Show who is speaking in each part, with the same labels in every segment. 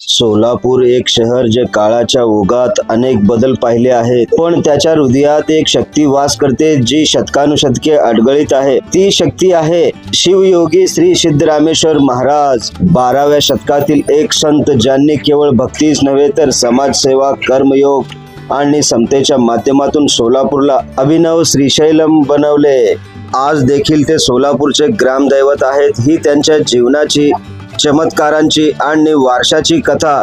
Speaker 1: सोलापूर एक शहर जे काळाच्या ओघात अनेक बदल पाहिले आहेत. पण त्याच्या हृदयात एक शक्ती वास करते जी शतकानुशतके अडगळीत आहे. ती शक्ती आहे शिवयोगी श्री सिद्धरामेश्वर महाराज. बाराव्या शतकातील एक संत ज्यांनी केवळ भक्तीच नव्हे तर समाजसेवा कर्मयोग आणि समतेच्या माध्यमातून सोलापूरला अभिनव श्रीशैलम बनवले. आज देखील ते सोलापूरचे ग्रामदैवत आहेत. ही त्यांच्या जीवनाची चमत्कारांची आणि वारशाची कथा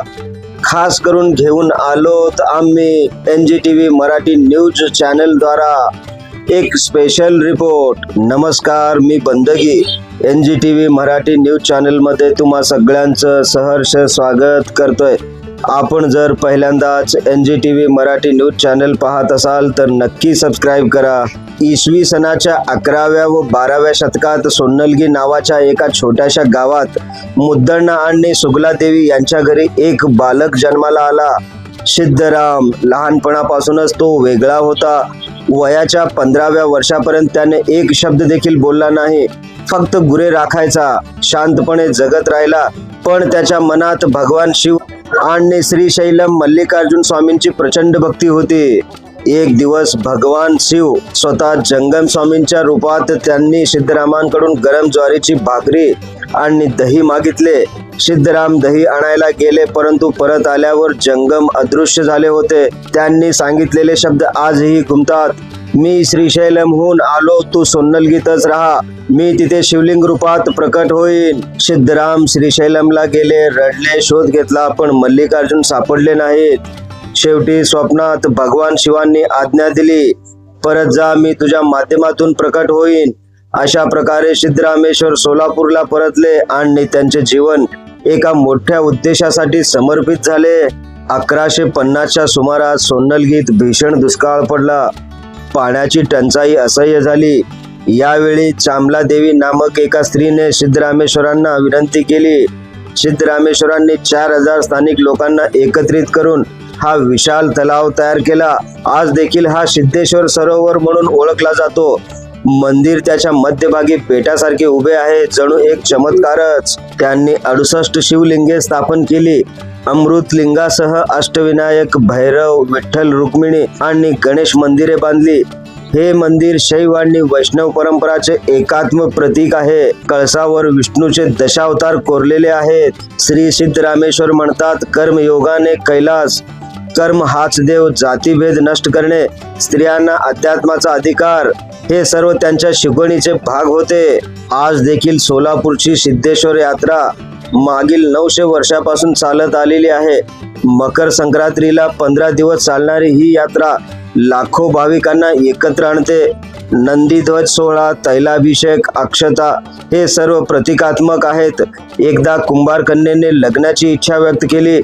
Speaker 1: खास करून घेऊन आलोत आम्ही N G T V Marathi news channel द्वारा. एक स्पेशल रिपोर्ट नमस्कार मी Bandagi. N G T V Marathi news चॅनलमध्ये तुम्हा सगळ्यांचं सहर्ष स्वागत करतोय. आपण जर पहिल्यांदाच N G T V Marathi news channel पाहत असाल तर नक्की सबस्क्राईब करा. इसवी सणाच्या अकराव्या व बाराव्या शतकात सोन्नलगी नावाच्या एका छोट्याशा गावात मुद्दण्णा आणि सुगला देवी यांच्या घरी एक बालक जन्माला आला. सिद्धराम लहानपणापासूनच तो वेगळा होता. वयाच्या पंधराव्या वर्षापर्यंत त्याने एक शब्द देखील बोलला नाही. फक्त गुरे राखायचा शांतपणे जगत राहिला. पण त्याच्या मनात भगवान शिव आणि श्रीशैलम मल्लिकार्जुन स्वामींची प्रचंड भक्ती होती. एक दिवस भगवान शिव स्वतः जंगम स्वामींच्या रूपात त्यांनी सिद्धरामांकडून गरम ज्वारीची भाकरी आणि दही मागितले. सिद्धराम दही आणायला गेले परंतु परत आल्यावर जंगम अदृश्य झाले होते. त्यांनी सांगितलेले शब्द आजही घुमतात. मी श्रीशैलमहून आलो तू सोन्नलगीतच राहा. मी तिथे शिवलिंग रूपात प्रकट होईन. सिद्धराम श्रीशैलमला गेले रडले शोध घेतला पण मल्लिकार्जुन सापडले नाहीत. शेवटी स्वप्नात भगवान शिवांनी आज्ञा दिली परत जा मी तुझ्या माध्यमातून प्रकट होईन. अशा प्रकारे सिद्धरामेश्वर सोलापूरला परतले आणि त्यांचे जीवन एका मोठ्या उद्देशासाठी समर्पित झाले. अकराशे पन्नासच्या सुमारास सोन्नलगीत भीषण दुष्काळ पडला. पाण्याची टंचाई असह्य झाली. यावेळी चामला देवी नामक एका स्त्रीने सिद्धरामेश्वरांना विनंती केली. सिद्धरामेश्वरांनी चार हजार स्थानिक लोकांना एकत्रित करून हा विशाल तलाव तयार केला. आज देखील हा सिद्धेश्वर सरोवर म्हणून ओळखला जातो. मंदिर त्याच्या मध्यभागी पेटासारखे उभे आहे जणू एक चमत्कारच. त्यांनी अडुसष्ट शिवलिंगे स्थापन केली. अमृतलिंगासह अष्टविनायक भैरव विठ्ठल रुक्मिणी आणि गणेश मंदिरे बांधली. हे मंदिर शैव आणि वैष्णव परंपराचे एकात्म प्रतीक आहे. कळसावर विष्णूचे दशावतार कोरलेले आहेत. श्री सिद्धरामेश्वर म्हणतात कर्मयोगाने कैलास. कर्म हाच देव जातीभेद नष्ट करणे स्त्रियांना अध्यात्माचा अधिकार. हे सर्व त्यांच्या शिकवणीचे भाग होते. आज देखील सोलापूरची सिद्धेश्वर यात्रा मागील नऊशे वर्षापासून चालत आलेली आहे. मकर संक्रांतीला पंधरा दिवस चालणारी ही यात्रा लाखो भाविकांना एकत्र आणते. नंदीध्वज सोहळा तैलाभिषेक अक्षता हे सर्व प्रतिकात्मक आहेत. एकदा कुंभार कन्येने लग्नाची इच्छा व्यक्त केली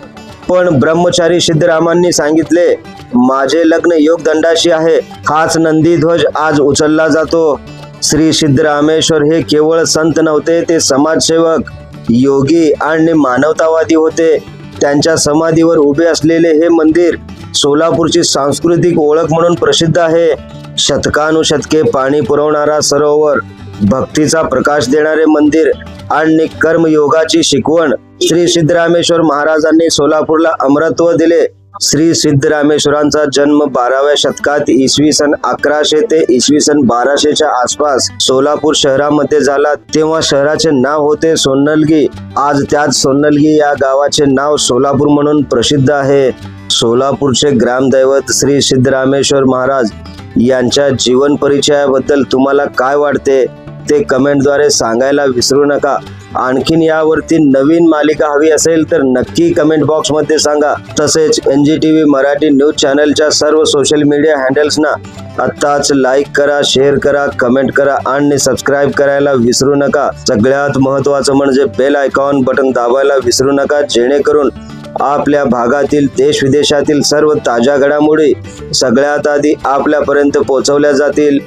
Speaker 1: पण ब्रह्मचारी सिद्धरामांनी सांगितले माझे लग्न योगदंडाशी आहे. हाच नंदीध्वज आज उचलला जातो. श्री सिद्धरामेश्वर हे केवळ संत नव्हते ते समाजसेवक. योगी आणि मानवतावादी होते. त्यांच्या समाधीवर उभे असलेले हे मंदिर सोलापूरची सांस्कृतिक ओळख म्हणून प्रसिद्ध आहे. शतकानुशतके पाणी पुरवणारा सरोवर भक्तीचा प्रकाश देणारे मंदिर आणि कर्मयोगाची शिकवण श्री सिद्धरामेश्वर महाराजांनी सोलापूरला अमरत्व दिले. श्री सिद्धरामेश्वरांचा जन्म बाराव्या शतकात इसवी सन अकराशे ते इसवी सन बाराशेच्या आसपास सोलापूर शहरामध्ये झाला. तेव्हा शहराचे नाव होते सोन्नलगी आज त्याच सोन्नलगी या गावाचे नाव सोलापूर म्हणून प्रसिद्ध आहे. सोलापूरचे ग्रामदैवत श्री सिद्धरामेश्वर महाराज यांच्या जीवन परिचयाबद्दल तुम्हाला काय वाटते? ते कमेंटद्वारे सांगायला विसरू नका. आणखीन यावरती नवीन मालिका हवी असेल तर नक्की कमेंट बॉक्समध्ये सांगा. तसेच N G T V Marathi news चॅनलच्या सर्व सोशल मीडिया हँडल्सना आत्ताच लाईक करा शेअर करा कमेंट करा आणि सबस्क्राईब करायला विसरू नका. सगळ्यात महत्त्वाचं म्हणजे बेल आयकॉन बटन दाबायला विसरू नका जेणेकरून आपल्या भागातील देश विदेशातील सर्व ताज्या घडामोडी सगळ्यात आधी आपल्यापर्यंत पोहोचवल्या जातील.